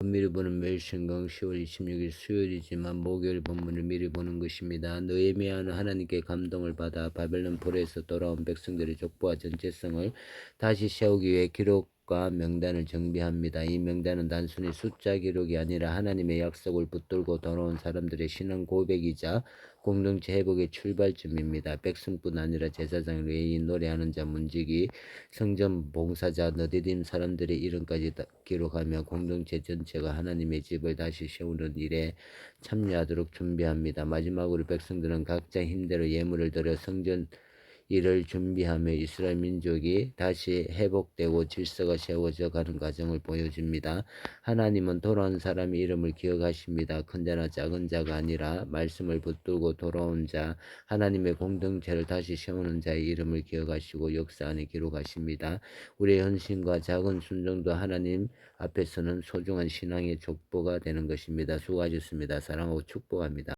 미리 보는 멜신강 10월 26일 수요일이지만 목요일 본문을 미리 보는 것입니다. 느헤미야는 하나님께 감동을 받아 바벨론 포로에서 돌아온 백성들의 족보와 전체성을 다시 세우기 위해 기록 과 명단을 정비합니다. 이 명단은 단순히 숫자 기록이 아니라 하나님의 약속을 붙들고 돌아온 사람들의 신앙 고백이자 공동체 회복의 출발점입니다. 백성뿐 아니라 제사장, 레인, 노래하는 자, 문지기, 성전 봉사자, 너디딤 사람들의 이름까지 다 기록하며 공동체 전체가 하나님의 집을 다시 세우는 일에 참여하도록 준비합니다. 마지막으로 백성들은 각자 힘대로 예물을 드려 성전 일을 준비하며 이스라엘 민족이 다시 회복되고 질서가 세워져 가는 과정을 보여줍니다. 하나님은 돌아온 사람의 이름을 기억하십니다. 큰 자나 작은 자가 아니라 말씀을 붙들고 돌아온 자, 하나님의 공동체를 다시 세우는 자의 이름을 기억하시고 역사 안에 기록하십니다. 우리의 헌신과 작은 순종도 하나님 앞에서는 소중한 신앙의 족보가 되는 것입니다. 수고하셨습니다. 사랑하고 축복합니다.